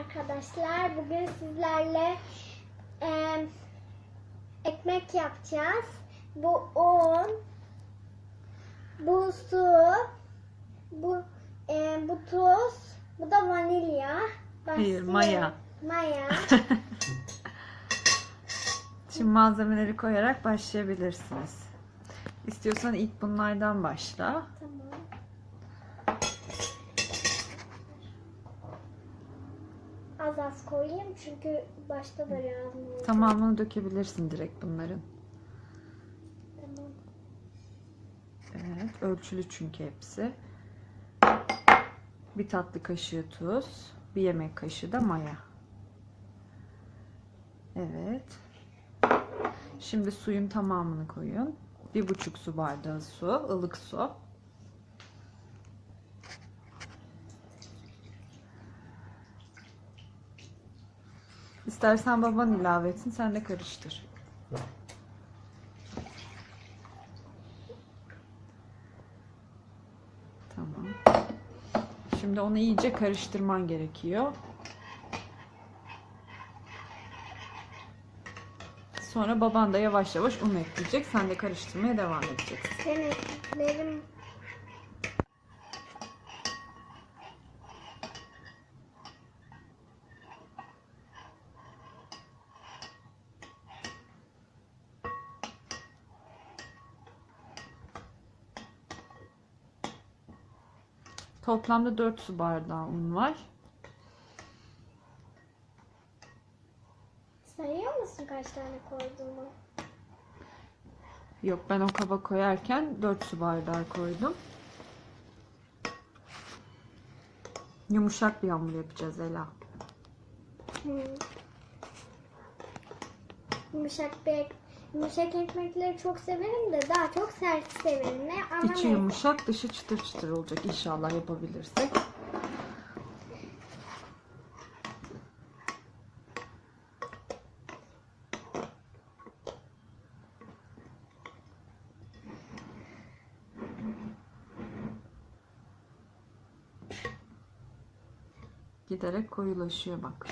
arkadaşlar. Bugün sizlerle e, ekmek yapacağız. Bu un, bu su, bu e, bu tuz, bu da vanilya. Hayır, maya. Maya. Şimdi malzemeleri koyarak başlayabilirsiniz. İstiyorsan ilk bunlardan başla. tamam. Az az koyayım çünkü başta da lazım olacak. Tamamını dökebilirsin direkt bunların. Tamam. Evet, ölçülü çünkü hepsi. Bir tatlı kaşığı tuz, bir yemek kaşığı da maya. Evet. Şimdi suyun tamamını koyun. Bir buçuk su bardağı su, ılık su. İstersen baban ilave etsin, sen de karıştır. Tamam. Şimdi onu iyice karıştırman gerekiyor. Sonra baban da yavaş yavaş un ekleyecek. Sen de karıştırmaya devam edeceksin. Sen eklerim. Toplamda 4 su bardağı un var. Sayıyor musun kaç tane koyduğumu? Yok ben o kaba koyarken 4 su bardağı koydum. Yumuşak bir hamur yapacağız Ela. Hmm. Yumuşak bir yumuşak ekmekleri çok severim de daha çok sert severim. Ne ama İçi yumuşak, dışı çıtır çıtır olacak inşallah yapabilirsek. Giderek koyulaşıyor bak.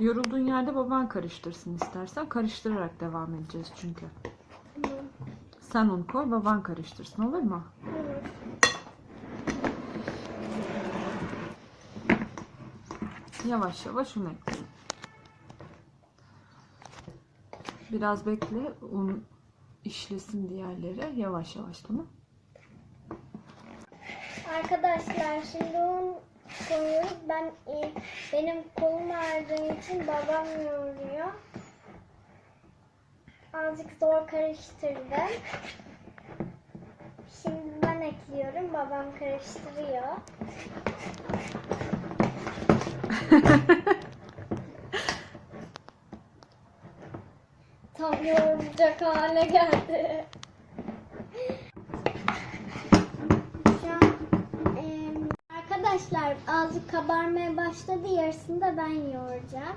Yorulduğun yerde baban karıştırsın istersen. Karıştırarak devam edeceğiz çünkü. Sen un koy, baban karıştırsın olur mu? Yavaş yavaş un ekle. Biraz bekle, un işlesin diğerleri. Yavaş yavaş tamam. Arkadaşlar şimdi un koyuyoruz. Ben e, benim kolum ağrıdığı için babam yoruyor. Azıcık zor karıştırdım. Şimdi ben ekliyorum. Babam karıştırıyor. Tam yorulacak hale geldi. Arkadaşlar azıcık kabarmaya başladı. Yarısını da ben yoğuracağım.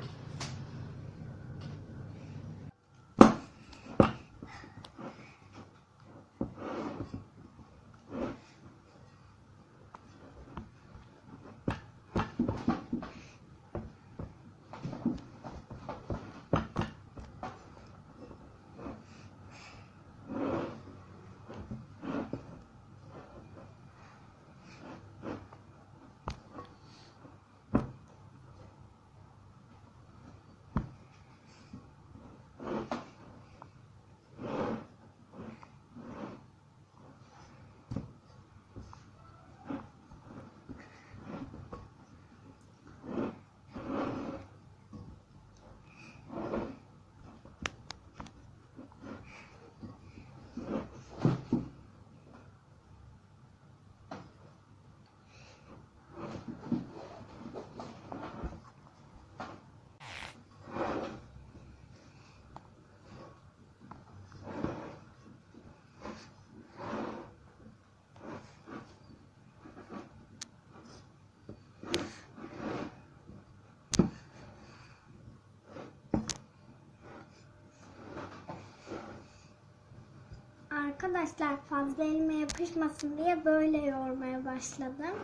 Arkadaşlar fazla elime yapışmasın diye böyle yoğurmaya başladım.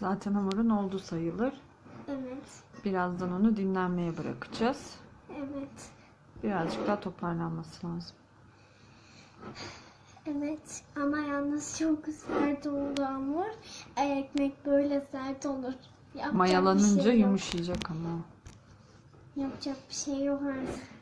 Zaten hamurun oldu sayılır. Evet. Birazdan onu dinlenmeye bırakacağız. Evet. Birazcık daha toparlanması lazım. Evet ama yalnız çok sert oldu hamur. Ekmek böyle sert olur. Yapacak bir Mayalanınca şey yok. yumuşayacak ama. Yapacak bir şey yok artık.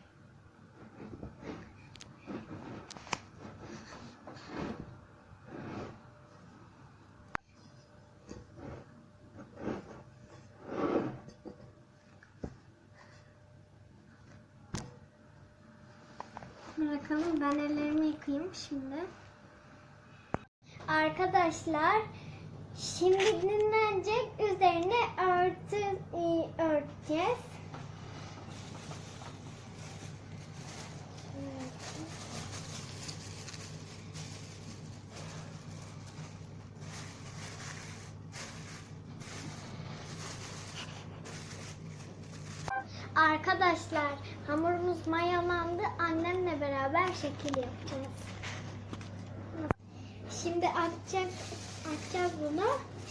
Bırakalım ben ellerimi yıkayayım şimdi. Arkadaşlar şimdi dinlenecek üzerine örtü e, örteceğiz. Arkadaşlar hamurumuz mayalandı. Annemle beraber şekil yapacağız. Şimdi açacak, açacağız bunu.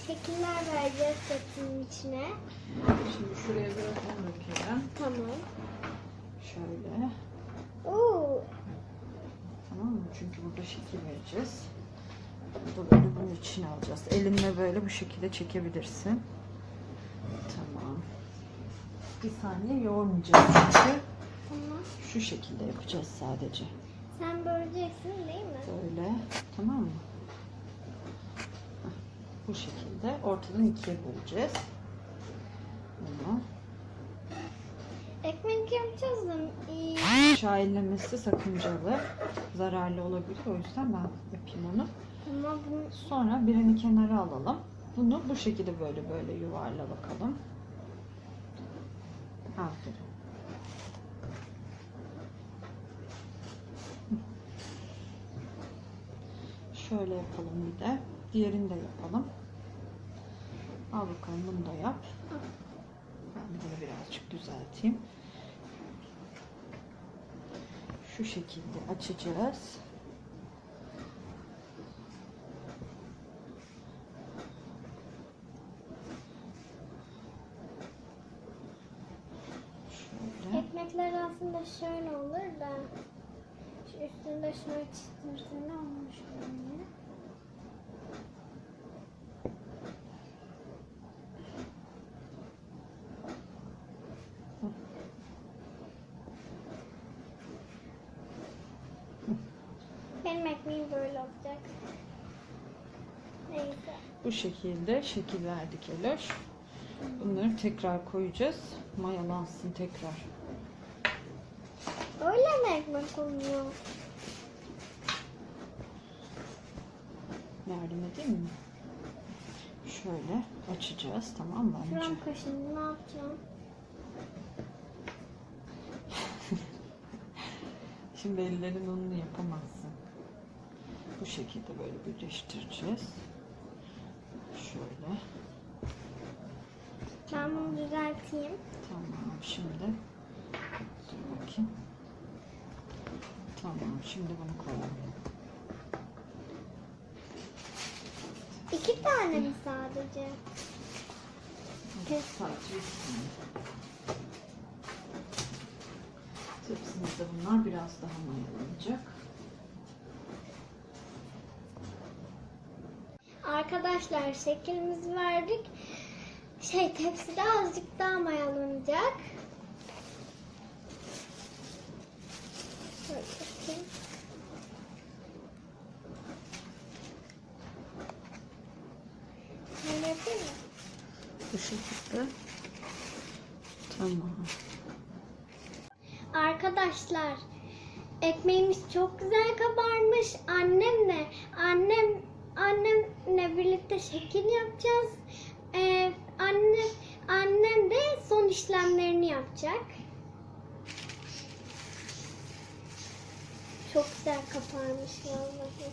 Şekiller vereceğiz tepsinin içine. Şimdi şuraya biraz un dökelim. Tamam. Şöyle. Oo, Tamam mı? Çünkü burada şekil vereceğiz. Burada böyle bunun içine alacağız. Elinle böyle bu şekilde çekebilirsin. Tamam. Bir saniye yoğurmayacağız çünkü. Tamam. Şu şekilde yapacağız sadece. Sen böleceksin değil mi? Böyle. Tamam mı? Bu şekilde ortadan ikiye böleceğiz. Bunu. Ekmek yapacağız da iyi. Aşağı ellemesi sakıncalı. Zararlı olabilir. O yüzden ben yapayım onu. Ama bunu Sonra birini kenara alalım. Bunu bu şekilde böyle böyle yuvarla bakalım. Aferin. Şöyle yapalım bir de. Diğerini de yapalım. Al bakalım bunu da yap. Ben bunu birazcık düzelteyim. Şu şekilde açacağız. Ekmekler aslında şöyle olur da üstünde şöyle çizdirsene olmuş böyle. Benim ekmeğim böyle olacak. Neyse. Bu şekilde şekil verdik Eloş. Bunları tekrar koyacağız. Mayalansın tekrar. Öyle mi ekmek oluyor? Yardım edeyim mi? Şöyle açacağız tamam mı Şuram anneciğim? kaşındı ne yapacağım? Şimdi ellerin ununu yapamazsın. Bu şekilde böyle birleştireceğiz. Şöyle. Ben bunu düzelteyim. Tamam şimdi. Dur bakayım. Tamam şimdi bunu koyalım. İki tane mi sadece? Peki. Sadece bir tane. Tepsimizde bunlar biraz daha mayalanacak. Arkadaşlar şeklimizi verdik. Şey tepside azıcık daha mayalanacak. Bu şekilde. Tamam. Arkadaşlar ekmeğimiz çok güzel kabarmış. Annemle annem annemle birlikte şekil yapacağız. Ee, anne annem de son işlemlerini yapacak. Çok güzel kabarmış vallahi.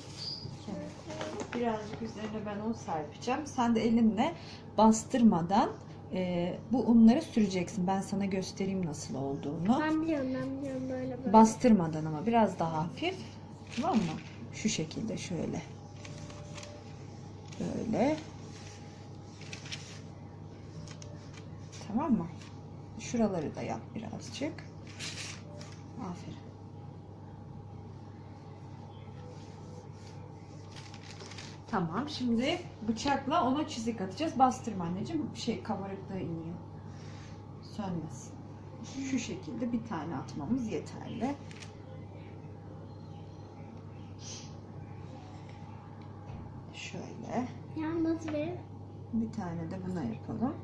Evet. Birazcık üzerine ben un serpeceğim. Sen de elinle bastırmadan e, bu unları süreceksin. Ben sana göstereyim nasıl olduğunu. Ben biliyorum ben biliyorum böyle böyle. Bastırmadan ama biraz daha hafif. Tamam mı? Şu şekilde şöyle. Böyle. Tamam mı? Şuraları da yap birazcık. Aferin. Tamam. Şimdi bıçakla ona çizik atacağız. Bastırma anneciğim. Şey kabarıklığı iniyor. Sönmesin. Şu şekilde bir tane atmamız yeterli. Şöyle. Bir tane de buna yapalım.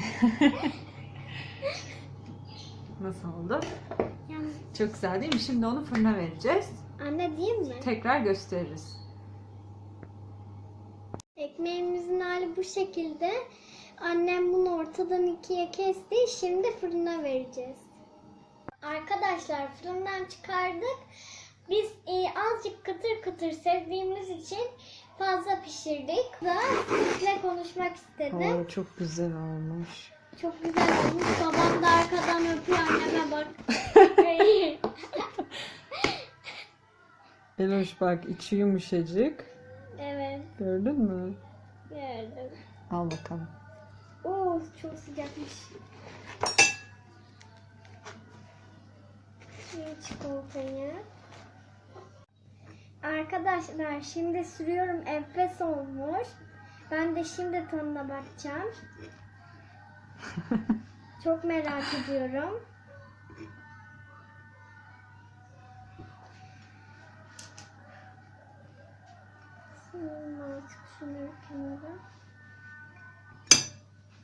Nasıl oldu? yalnız. Çok güzel değil mi? Şimdi onu fırına vereceğiz. Anne diyeyim mi? Tekrar gösteririz. Ekmeğimizin hali bu şekilde. Annem bunu ortadan ikiye kesti. Şimdi fırına vereceğiz. Arkadaşlar fırından çıkardık. Biz e, azıcık kıtır kıtır sevdiğimiz için fazla pişirdik. Da sizle konuşmak istedim. çok güzel olmuş. Çok güzel olmuş. Babam da arkadan öpüyor anneme bak. Eloş bak içi yumuşacık. evet Gördün mü? gördüm. Al bakalım. Oo çok sıcakmış. Şimdi çikolatayı. Arkadaşlar şimdi sürüyorum enfes olmuş. Ben de şimdi tadına bakacağım. Çok merak ediyorum. Şimdi artık şunu kenara.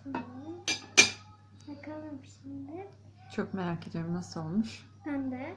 Tamam. Bakalım şimdi. Çok merak ediyorum nasıl olmuş. Ben de.